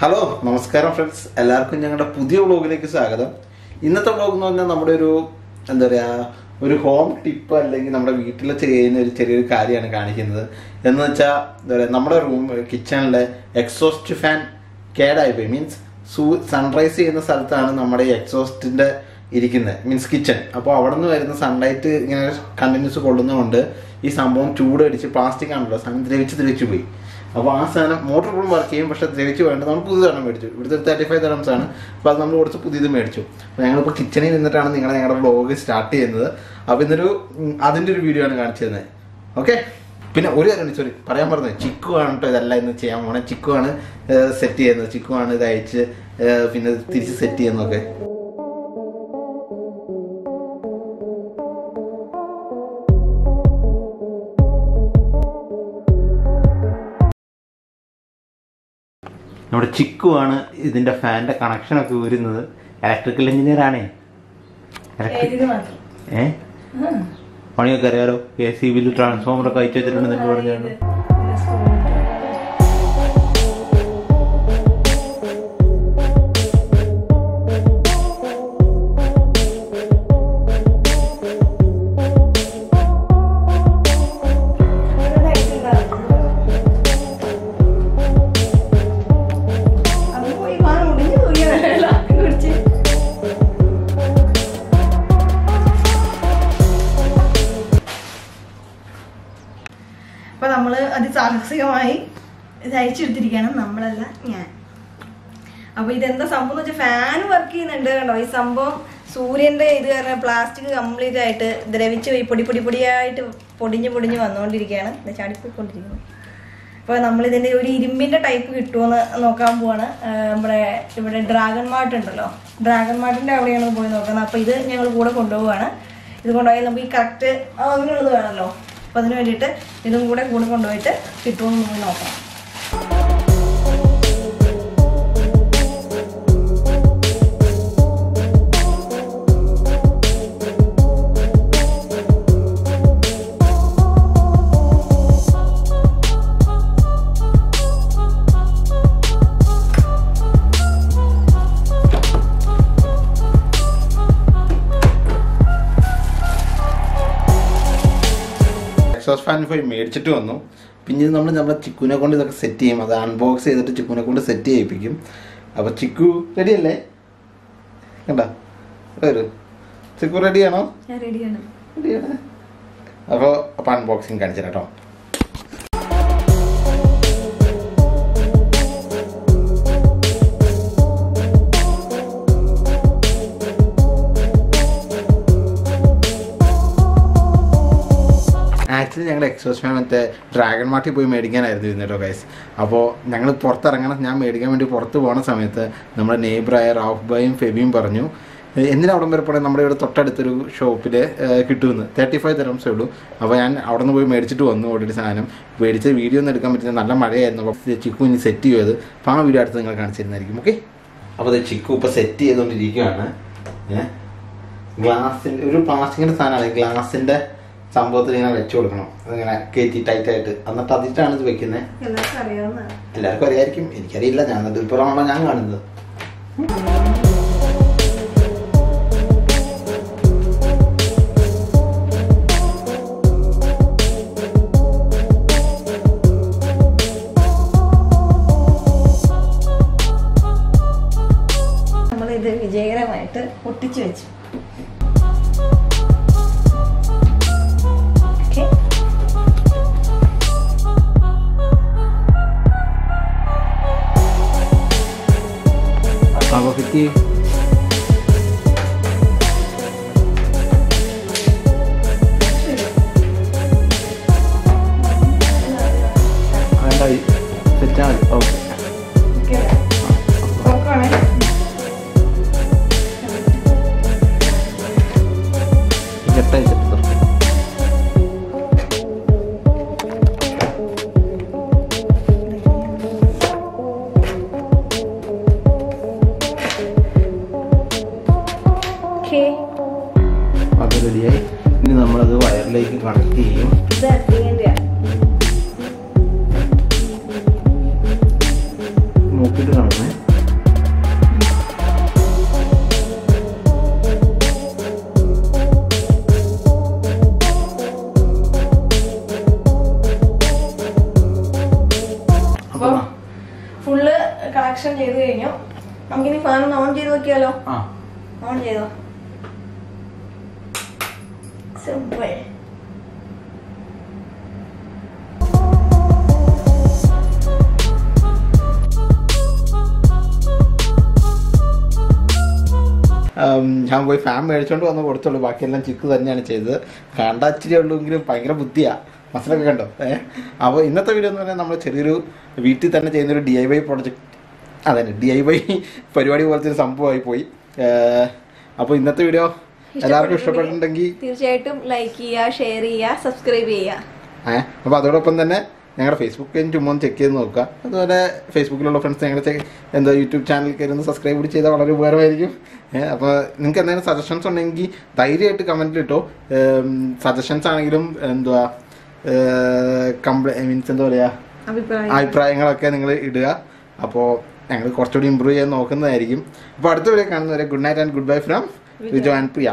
Hello നമസ്കാരം friends എല്ലാവർക്കും ഞങ്ങളുടെ പുതിയ വ്ളോഗിലേക്ക് സ്വാഗതം. ഇന്നത്തെ വ്ളോഗ് എന്ന് പറഞ്ഞാൽ നമ്മുടെ ഒരു എന്താ പറയുക ഒരു ഹോം ടിപ്പ് അല്ലെങ്കിൽ നമ്മുടെ വീട്ടിൽ ചെയ്യുന്ന ഒരു ചെറിയൊരു കാര്യമാണ് കാണിക്കുന്നത്. എന്ന് വെച്ചാൽ എന്താ പറയുക നമ്മുടെ റൂം കിച്ചണിലെ എക്സോസ്റ്റ് ഫാൻ കേടായി പോയി. മീൻസ് സൂ സൺറൈസ് ചെയ്യുന്ന സ്ഥലത്താണ് നമ്മുടെ ഈ എക്സോസ്റ്റിന്റെ ഇരിക്കുന്നത് മീൻസ് കിച്ചൺ അപ്പോൾ അവിടെ നിന്ന് വരുന്ന സൺലൈറ്റ് ഇങ്ങനെ കണ്ടിന്യൂസ് കൊള്ളുന്നതുകൊണ്ട് ഈ സംഭവം ചൂടടിച്ച് പ്ലാസ്റ്റിക് ആണല്ലോ ദ്രവിച്ച് ദ്രവിച്ച് പോയി. അപ്പോൾ ആ സാധനം മോട്ടർ ഇപ്പോഴും വർക്ക് ചെയ്യും പക്ഷെ തിരിച്ചു വേണ്ട നമ്മൾ പുതിയ സാധനം മേടിച്ചു. ഇവിടുത്തെ തേർട്ടി ഫൈവ് തരംസ് ആണ്. അപ്പോൾ അത് നമ്മൾ കുറച്ച് പുതിയത് മേടിച്ചു. അപ്പോൾ ഞങ്ങളിപ്പോൾ കിച്ചണിൽ നിന്നിട്ടാണ് നിങ്ങൾ ഞങ്ങളുടെ വ്ളോഗ് സ്റ്റാർട്ട് ചെയ്യുന്നത്. അപ്പോൾ ഇന്നൊരു അതിന്റെ ഒരു വീഡിയോ ആണ് കാണിച്ചു തന്നെ ഓക്കെ പിന്നെ ഒരു കാര്യം സോറി പറയാൻ പറഞ്ഞത് ചിക്കു ആണ് കേട്ടോ ഇതെല്ലാം ഇന്ന് ചെയ്യാൻ പോണേ. ചിക്കു ആണ് സെറ്റ് ചെയ്യുന്നത്. ചിക്കു ആണ് ഇത് അയച്ച് പിന്നെ തിരിച്ച് സെറ്റ് ചെയ്യുന്നതൊക്കെ. നമ്മുടെ ചിക്കുവാണ് ഫാനിന്റെ കണക്ഷൻ ഒക്കെ ഊരുന്നത്. ഇലക്ട്രിക്കൽ എഞ്ചിനീയർ ആണേ. ഏതിന് മാത്രം? ഏ? പണിയൊക്കെ അറിയാലോ. കെ സി ബിയിൽ ട്രാൻസ്ഫോമർ ഒക്കെ അയച്ചു വെച്ചിട്ടുണ്ടെന്ന് പറഞ്ഞാണ് അതിസാഹസികമായി ഇത് അയച്ചെടുത്തിരിക്കുകയാണ് നമ്മളല്ല ഞാൻ. അപ്പൊ ഇതെന്താ സംഭവം എന്ന് വെച്ചാൽ ഫാൻ വർക്ക് ചെയ്യുന്നുണ്ട് കണ്ടോ? ഈ സംഭവം സൂര്യന്റെ ഇത് കാരണം പ്ലാസ്റ്റിക് കംപ്ലീറ്റ് ആയിട്ട് ദ്രവിച്ച് പോയി പൊടി പൊടി പൊടിയായിട്ട് പൊടിഞ്ഞ് പൊടിഞ്ഞ് വന്നുകൊണ്ടിരിക്കുകയാണ്. ചാടിപ്പോയിക്കൊണ്ടിരിക്കുന്നു. അപ്പോൾ ഇതിന്റെ ഒരു ഇരുമ്പിന്റെ ടൈപ്പ് കിട്ടുമെന്ന് നോക്കാൻ പോവാണ്. നമ്മുടെ ഇവിടെ ഡ്രാഗൺ മാർട്ട് ഉണ്ടല്ലോ. ഡ്രാഗൺ മാർട്ടിന്റെ അവിടെയാണ് പോയി നോക്കുന്നത്. അപ്പോൾ ഇത് ഞങ്ങൾ കൂടെ കൊണ്ടുപോവാണ്. ഇത് കൊണ്ടുപോയാൽ നമുക്ക് ഈ കറക്റ്റ് അതിനുള്ളത് വേണമല്ലോ അപ്പോൾ അതിന് വേണ്ടിയിട്ട് ഇതും കൂടെ കൂടെ കൊണ്ടുപോയിട്ട് കിട്ടുമെന്ന് നോക്കാം. എക്സോസ് ഫാൻ പോയി മേടിച്ചിട്ട് വന്നു. പിന്നെ നമ്മൾ നമ്മുടെ ചിക്കുവിനെ കൊണ്ട് ഇതൊക്കെ സെറ്റ് ചെയ്യും. അത് അൺബോക്സ് ചെയ്തിട്ട് ചിക്കുവിനെ കൊണ്ട് സെറ്റ് ചെയ്യിപ്പിക്കും. അപ്പോൾ ചിക്കു റെഡി അല്ലേ? കണ്ട? വരൂ. ചിക്കു റെഡിയാണോ റെഡിയാണ് റെഡിയാണ് അപ്പോൾ അപ്പോൾ അൺബോക്സിങ് കാണിച്ചു കേട്ടോ. ആക്ച്വലി ഞങ്ങളുടെ എക്സോസ് ഫാൻ മറ്റേ ഡ്രാഗൺ മാർട്ടിൽ പോയി മേടിക്കാനായിരുന്നു ഇരുന്നിട്ടോ ഗൈസ് അപ്പോൾ ഞങ്ങൾ പുറത്തിറങ്ങണം. ഞാൻ മേടിക്കാൻ വേണ്ടി പുറത്ത് പോകുന്ന സമയത്ത് നമ്മുടെ നെയ്ബറായ റാഫ് ബായും ഫെബിയും പറഞ്ഞു "ഏഹ് എന്തിനാ അവിടം വരെ പോകണേ നമ്മുടെ ഇവിടെ തൊട്ടടുത്തൊരു ഷോപ്പിൽ കിട്ടുമെന്ന്. തേർട്ടി ഫൈവ് തരംസേ ഉള്ളൂ. അപ്പോൾ ഞാൻ അവിടെ നിന്ന് പോയി മേടിച്ചിട്ട് വന്നു ഓൾറെഡി സാധനം. മേടിച്ച വീഡിയോ ഒന്നും എടുക്കാൻ പറ്റില്ല. നല്ല മഴയായിരുന്നു. അപ്പോൾ ചിക്കു ഇനി സെറ്റ് ചെയ്ത് അപ്പോൾ ആ വീഡിയോ അടുത്ത് നിങ്ങൾ കാണിച്ചിരുന്നായിരിക്കും ഓക്കെ അപ്പോൾ അത് ചിക്കു ഇപ്പോൾ സെറ്റ് ചെയ്തുകൊണ്ടിരിക്കുകയാണ്. ഗ്ലാസിന്റെ ഒരു പ്ലാസ്റ്റിക്കിന്റെ സാധനമാണ്. ഗ്ലാസിന്റെ സംഭവത്തിൽ ഇങ്ങനെ വെച്ച് കൊടുക്കണം. അതിങ്ങനെ കയറ്റി ടൈറ്റ് ആയിട്ട്. എന്നിട്ട് അതിട്ടാണ് ഇത് വെക്കുന്നത് എല്ലാവർക്കും അറിയായിരിക്കും. എനിക്കറിയില്ല. ഞാൻ എന്നിട്ട് ഇപ്പോഴാണല്ലോ ഞാൻ കാണുന്നത്. നമ്മൾ ഇത് വിജയകരമായിട്ട് ഒട്ടിച്ചു വെച്ചു. വേണ്ട സെറ്റാണ് ഓക്കെ ഓക്കെ നമുക്കിനി ഫാൻ ഒന്ന് ഓൺ ചെയ്ത് നോക്കിയാലോ? ആ. ഓൺ ചെയ്തോ? സിമ്പിൾ. ഞാൻ പോയി ഫാൻ മേടിച്ചോണ്ട് വന്ന് കൊടുത്തുള്ളൂ ബാക്കിയെല്ലാം ചിക്ക് തന്നെയാണ് ചെയ്തത്. കണ്ട ഇച്ചിരി ഉള്ളൂങ്കിലും ഭയങ്കര ബുദ്ധിയാ. മസിലൊക്കെ കണ്ടോ? ഏഹ് അപ്പോൾ ഇന്നത്തെ വീഡിയോ എന്ന് പറഞ്ഞാൽ നമ്മൾ ചെറിയൊരു വീട്ടിൽ തന്നെ ചെയ്യുന്നൊരു ഡി ഐ വൈ പ്രോജക്റ്റ് അതെ ഡി ഐ വൈ പരിപാടി പോലത്തെ ഒരു സംഭവമായി പോയി. അപ്പോൾ ഇന്നത്തെ വീഡിയോ എല്ലാവർക്കും ഇഷ്ടപ്പെട്ടിട്ടുണ്ടെങ്കിൽ തീർച്ചയായിട്ടും ലൈക്ക് ചെയ്യുക ഷെയർ ചെയ്യുക സബ്സ്ക്രൈബ് ചെയ്യുക. ഏഹ് അപ്പോൾ അതോടൊപ്പം തന്നെ ഞങ്ങളുടെ ഫേസ്ബുക്ക് പേജ് ചുമ്മാ ഒന്ന് ചെക്ക് ചെയ്ത് നോക്കുക. അതുപോലെ ഫേസ്ബുക്കിലുള്ള ഫ്രണ്ട്സ് ഞങ്ങളുടെ എന്താ യൂട്യൂബ് ചാനൽ കയറി ഒന്ന് സബ്സ്ക്രൈബ് കൂടി ചെയ്താൽ വളരെ ഉപകാരമായിരിക്കും. അപ്പോൾ നിങ്ങൾക്ക് എന്തെങ്കിലും സജഷൻസ് ഉണ്ടെങ്കിൽ ധൈര്യമായിട്ട് കമന്റിൽ ഇട്ടോ. സജഷൻസ് ആണെങ്കിലും എന്തുവാ? കംപ്ലൈ മീൻസ് എന്താ പറയുക അഭിപ്രായം അഭിപ്രായങ്ങളൊക്കെ നിങ്ങൾ ഇടുക. അപ്പോൾ ഞങ്ങൾ കുറച്ചുകൂടി ഇമ്പ്രൂവ് ചെയ്യാൻ നോക്കുന്നതായിരിക്കും. അപ്പോൾ അടുത്ത വരെ കാണുന്നവരെ good night and goodbye from Rijo and Priya.